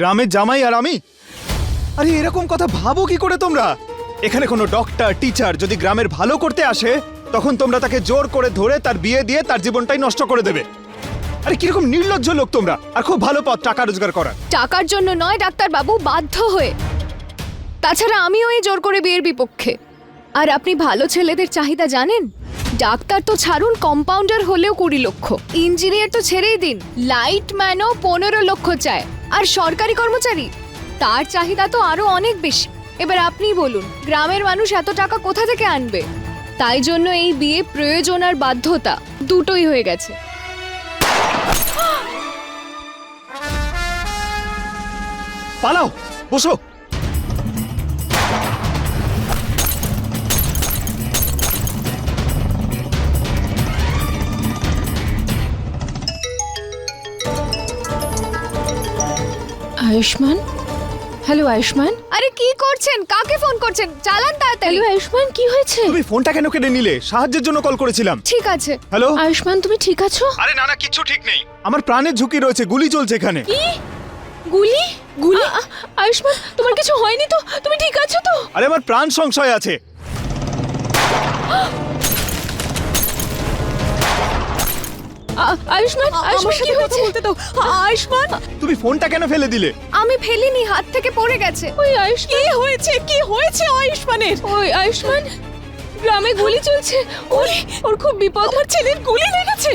গ্রামের জামাই আর আমি। আরে, এরকম কথা ভাবো কি করে তোমরা? এখানে কোনো ডক্টর টিচার যদি গ্রামের ভালো করতে আসে, তখন তোমরা তাকে জোর করে ধরে তার বিয়ে দিয়ে তার জীবনটাই নষ্ট করে দেবে। আরে, কীরকম নির্লজ্জ লোক তোমরা, আর খুব ভালো পথ, টাকা রোজগার করার। টাকার জন্য নয় ডাক্তার বাবু বাধ্য হয়ে। তাছাড়া আমিও এই জোর করে বিয়ের বিপক্ষে। আর আপনি ভালো ছেলেদের চাহিদা জানেন? ডাক্তার তো ছাড়ুন কম্পাউন্ডার হলেও কুড়ি লক্ষ। ইঞ্জিনিয়ার তো ছেড়েই দিন। লাইট ম্যানও পনেরো লক্ষ চায়। আর সরকারি কর্মচারী, তার চাহিদা তো আরও অনেক বেশি। এবার আপনি বলুন, গ্রামের মানুষ এত টাকা কোথা থেকে আনবে? তাই জন্য এই বিয়ে প্রয়োজন আর বাধ্যতা দুটোই হয়ে গেছে। পালাও, বসো। আয়ুষ্মান? হ্যালো আয়ুষ্মান? আরে কি করছেন? কাকে ফোন করছেন? চালান তাড়াতাড়ি। হ্যালো আয়ুষ্মান কি হয়েছে? তুমি ফোনটা কেন কেটে নিলে? সাহায্যের জন্য কল করেছিলাম। ঠিক আছে। হ্যালো? আয়ুষ্মান তুমি ঠিক আছো? আরে না না কিছু ঠিক নেই। আমার প্রাণের ঝুঁকি রয়েছে গুলি চলছে এখানে। কি? গুলি? গুলি? আয়ুষ্মান তোমার কিছু হয়নি তো? তুমি ঠিক আছো তো? আরে আমার প্রাণ সংশয় আছে। আয়ুষ্মান আয়ুষ্মান কি হয়েছে? বলতে দাও। আয়ুষ্মান? তুমি ফোনটা কেন ফেলে দিলে? আমি ফেলিনি হাত থেকে পড়ে গেছে। ওই আয়ুষ্মান। কি হয়েছে? কি হয়েছে আয়ুষ্মানের? ওই আয়ুষ্মান গ্রামে গুলি চলছে। ওর ওর খুব বিপদ হচ্ছে ছেলের গুলি লেগেছে।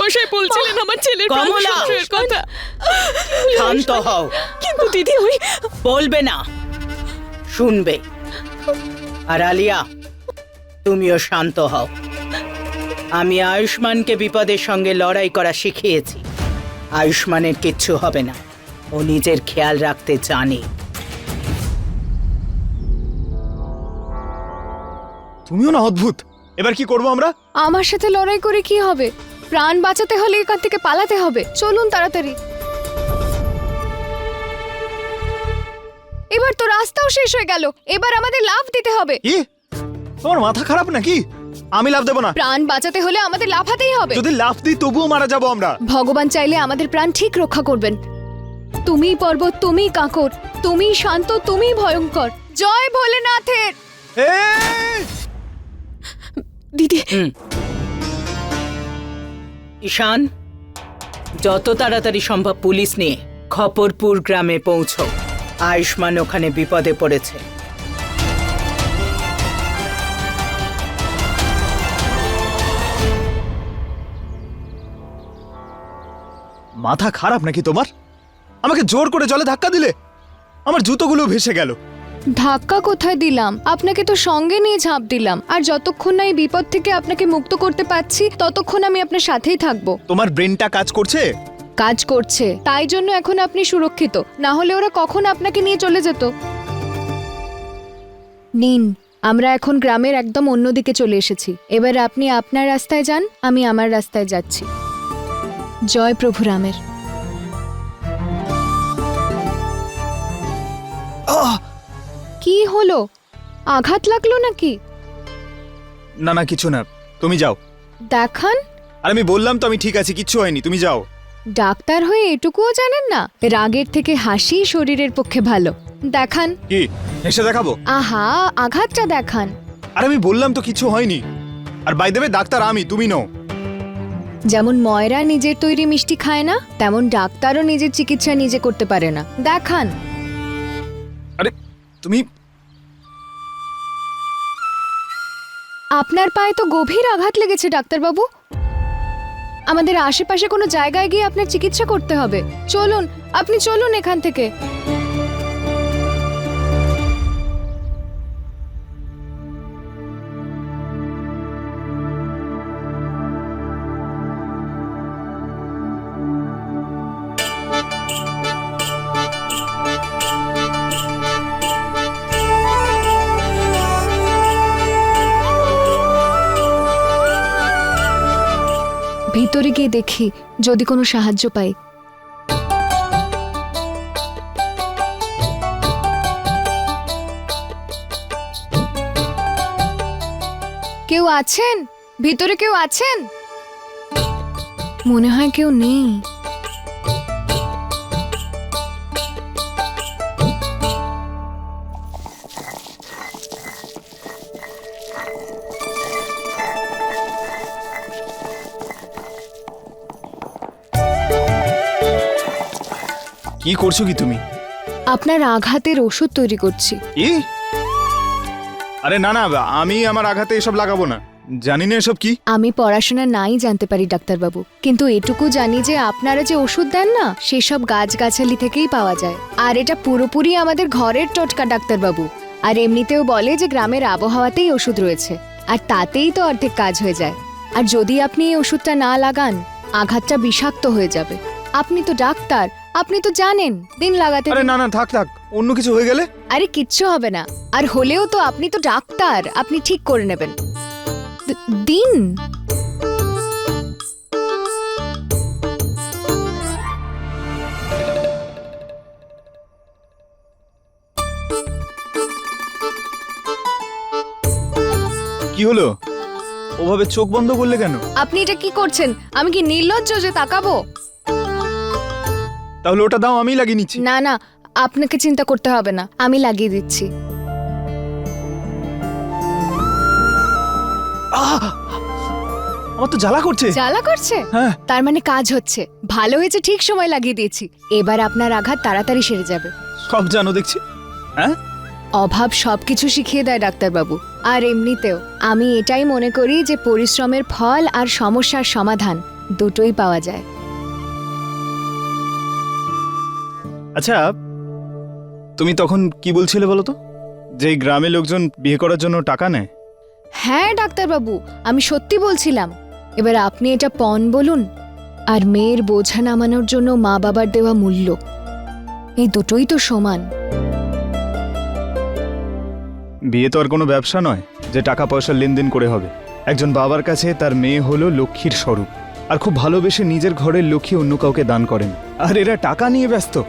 মশাই বলছিলেন আমার ছেলের কমলা! কথা। শান্ত হও। কিন্তু দিদি ওই বলবে না। শুনবে। আর আলিয়া তুমিও শান্ত হও। আমি আয়ুষ্মানকে বিপদের সঙ্গে লড়াই করা শিখিয়েছি। আয়ুষ্মানের কিচ্ছু হবে না। ও নিজের খেয়াল রাখতে জানে। তুমিও না অদ্ভুত। এবার কি করব আমরা? আমার সাথে লড়াই করে কি হবে? প্রাণ বাঁচাতে হলে এখান থেকে পালাতে হবে। চলুন তাড়াতাড়ি। এবার তো রাস্তাও শেষ হয়ে গেল। এবার আমাদের লাভ দিতে হবে। কি? তোমার মাথা খারাপ নাকি? আমি লাভ দেবো না। প্রাণ বাঁচাতে হলে আমাদের লাফাতেই হবে। যদি লাভ দিই তবুও মারা যাব আমরা। ভগবান চাইলে আমাদের প্রাণ ঠিক রক্ষা করবেন। তুমিই পর্বত তুমি কাঁকর তুমি শান্ত তুমি ভয়ঙ্কর। জয় ভোলেনাথের! এই! দিদি ঈশান, যত তাড়াতাড়ি সম্ভব পুলিশ নিয়ে খপরপুর গ্রামে পৌঁছো আয়ুষ্মান ওখানে বিপদে পড়েছে। মাথা খারাপ নাকি তোমার? আমাকে জোর করে জলে ধাক্কা দিলে? আমার জুতোগুলো ভেসে গেল। ধাক্কা কোথায় দিলাম? আপনাকে তো সঙ্গে নিয়ে ঝাঁপ দিলাম। আর যতক্ষণ না এই বিপদ থেকে আপনাকে মুক্ত করতে পারছি ততক্ষণ আমি আপনার সাথেই থাকব। তোমার ব্রেনটা কাজ করছে? কাজ করছে। তাই জন্য এখন আপনি সুরক্ষিত। না হলে ওরা কখন আপনাকে নিয়ে চলে যেত? নিন আমরা এখন গ্রামের একদম অন্যদিকে চলে এসেছি। এবার আপনি আপনার রাস্তায় যান আমি আমার রাস্তায় যাচ্ছি। জয় প্রভু রামের! কি হলো? আঘাত লাগল নাকি? না না কিছু না। তুমি যাও। দেখান। আর আমি বললাম তো আমি ঠিক আছি কিচ্ছু হয়নি তুমি যাও। ডাক্তার হয়ে এটুকুও জানেন না? রাগের থেকে হাসি শরীরের পক্ষে ভালো। দেখান। কি? হেসে দেখাবো? আহা আঘাতটা দেখান। আর আমি বললাম তো কিছু হয়নি। আর বাই দেবে ডাক্তার আমি তুমি নো যেমন ময়রা নিজের তৈরি মিষ্টি খায় না তেমন ডাক্তারও নিজের চিকিৎসা নিজে করতে পারে না। দেখান। তুমি আপনার পায়ে তো গভীর আঘাত লেগেছে, ডাক্তারবাবু। আমাদের আশেপাশে কোনো জায়গায় গিয়ে আপনার চিকিৎসা করতে হবে। চলুন, আপনি চলুন এখান থেকে। ভিতরে গিয়ে দেখি যদি কোনো সাহায্য পাই। কেউ আছেন? ভিতরে কেউ আছেন? মনে হয় কেউ নেই। কি করছ কি তুমি? আপনার আঘাতের ওষুধ তৈরি করছি। কি? আরে না না আমি আমার আঘাতে এসব লাগাবো না। জানি না এসব কি। আমি পড়াশোনা নাই জানতে পারি ডাক্তারবাবু। কিন্তু এটুকু জানি যে আপনারা যে ওষুধ দেন না সেসব গাছগাছালি থেকেই পাওয়া যায়। আর এটা পুরোপুরি আমাদের ঘরের টটকা ডাক্তারবাবু। আর এমনিতেও বলে যে গ্রামের আবহাওয়াতেই ওষুধ রয়েছে। আর তাতেই তো অর্ধেক কাজ হয়ে যায়। আর যদি আপনি এই ওষুধটা না লাগান আঘাতটা বিষাক্ত হয়ে যাবে। আপনি তো ডাক্তার আপনি তো জানেন দিন লাগাতে আরে না না থাক থাক। অন্য কিছু হয়ে গেলে? আরে কিচ্ছু হবে না। আর হলেও তো আপনি তো ডাক্তার আপনি ঠিক করে নেবেন। দিন। কি হলো? ওভাবে চোখ বন্ধ করলে কেন? আপনি এটা কি করছেন? আমি কি নির্লজ্জ যে তাকাবো? তাহলে ওটা দাও আমি লাগিয়ে নিচ্ছি। না না আপনাকে চিন্তা করতে হবে না আমি লাগিয়ে দিচ্ছি। আহ! আমার তো জ্বালা করছে। জ্বালা করছে? হ্যাঁ। তার মানে কাজ হচ্ছে। ভালো হয়েছে ঠিক সময় লাগিয়ে দিয়েছি। এবার আপনার আঘাত তাড়াতাড়ি সেরে যাবে। সব জানো দেখছি। হ্যাঁ? অভাব সবকিছু শিখিয়ে দেয় ডাক্তারবাবু। আর এমনিতেও আমি এটাই মনে করি যে পরিশ্রমের ফল আর সমস্যার সমাধান দুটোই পাওয়া যায়। আচ্ছা তুমি তখন কি বলছিলে বলো তো? যে গ্রামে লোকজন বিয়ে করার জন্য টাকা নেয়? হ্যাঁ ডাক্তারবাবু আমি সত্যি বলছিলাম। এবার আপনি এটা পণ বলুন আর মেয়ের বোঝা নামানোর জন্য মা বাবার দেওয়া মূল্য। এই দুটোই তো সমান। বিয়ে তো আর কোনো ব্যবসা নয় যে টাকা পয়সা লেনদেন করে হবে। একজন বাবার কাছে তার মেয়ে হলো লক্ষ্মীর স্বরূপ আর খুব ভালোবেসে নিজের ঘরের লক্ষ্মী অন্য কাউকে দান করেন। আর এরা টাকা নিয়ে ব্যস্ত।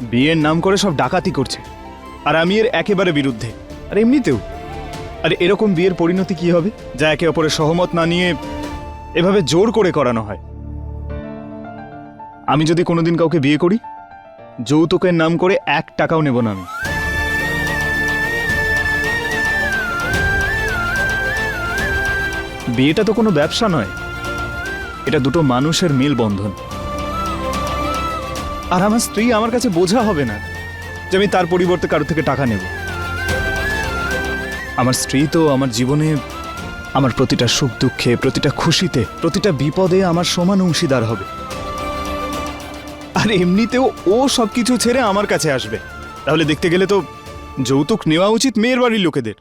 বিয়ের নাম করে সব ডাকাতি করছে। আর আমি এর একেবারে বিরুদ্ধে। আর এমনিতেও। আরে এরকম বিয়ের পরিণতি কি হবে? যা একে অপরের সহমত না নিয়ে এভাবে জোর করে করানো হয়। আমি যদি কোনোদিন কাউকে বিয়ে করি, যৌতুকের নাম করে এক টাকাও নেব না আমি। বিয়েটা তো কোনো ব্যবসা নয়। এটা দুটো মানুষের মেলবন্ধন। আর আমার স্ত্রী আমার কাছে বোঝা হবে না যে আমি তার পরিবর্তে কারও থেকে টাকা নেব। আমার স্ত্রী তো আমার জীবনে আমার প্রতিটা সুখ দুঃখে, প্রতিটা খুশিতে, প্রতিটা বিপদে আমার সমান অংশীদার হবে। আর এমনিতেও ও সবকিছু ছেড়ে আমার কাছে আসবে। তাহলে দেখতে গেলে তো যৌতুক নেওয়া উচিত মেয়ের বাড়ির লোকেদের।